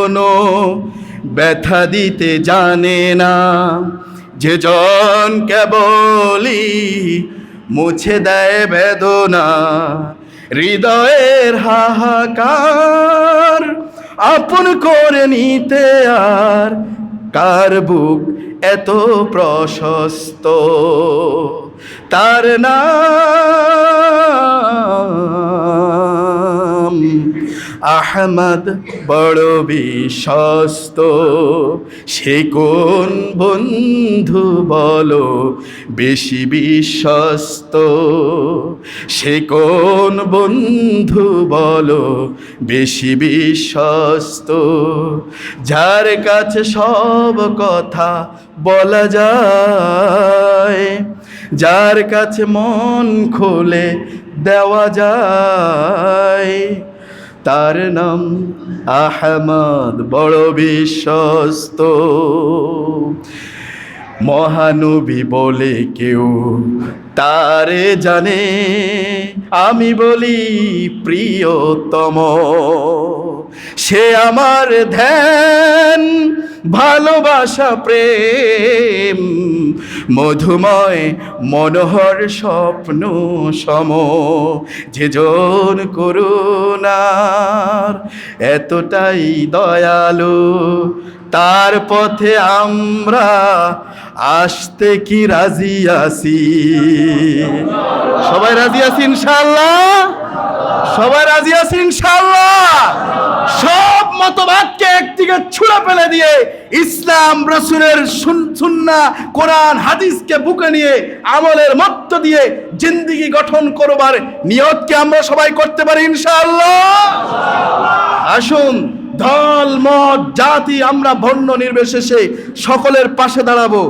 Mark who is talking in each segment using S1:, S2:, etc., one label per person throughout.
S1: কোনো ব্যথা দিতে জানে না। যে জন কেবলই মুছে দেয় বেদনা, হৃদয়ের হাহাকার আপন করে নিতে আর কার বুক এত প্রশস্ত? তার নাম আহমদ বড় বিশ্বস্ত, সে কোন বন্ধু বলো বেশি বিশ্বস্ত? সে কোন বন্ধু বলো বেশি বিশ্বস্ত? যার কাছে সব কথা বলা যায়, যার কাছে মন খুলে দেওয়া যায়। তার নাম আহমদ, বড় বিশ্বস্ত। মহানবী বলে কেউ তারে জানে, আমি বলি প্রিয়তম। সে আমার ধ্যান ভালোবাসা, প্রেম, মধুময়, মনোহর, স্বপ্ন, সম, যে জন করুণার, এতটাই দয়ালু। তার পথে আমরা আসতে কি রাজি আছি? সবাই রাজি আছি ইনশাল্লাহ সবাই রাজি আছি ইনশাল্লাহ সব একদিকে ছুড়ে ফেলে দিয়ে ইসলাম রসুলের সুন্না কোরআন, হাদিসকে বুকে নিয়ে আমলের মত্ত দিয়ে জিন্দিগি গঠন করবার নিয়তকে আমরা সবাই করতে পারি, ইনশাআল্লাহ। আসুন, দল, মত, জাতি আমরা বর্ণ নির্বিশেষে সকলের পাশে দাঁড়াবো।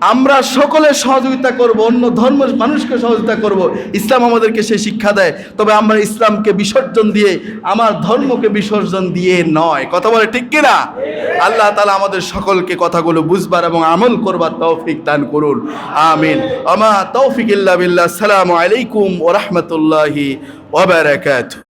S1: আমরা সকলে সহযোগিতা করব অন্য ধর্ম মানুষকে সহযোগিতা করব ইসলাম আমাদেরকে সেই শিক্ষা দেয়। তবে আমরা ইসলামকে বিসর্জন দিয়ে আমার ধর্মকে বিসর্জন দিয়ে নয়। কথা বলে ঠিক কিনা? আল্লাহ তালা আমাদের সকলকে কথাগুলো বুঝবার এবং আমল করবার তৌফিক দান করুন। আমিন। আমা তৌফিক ইল্লা বিল্লাহ। সালামু আলাইকুম ওরহমতুল্লাহি ওবারাকাতুহু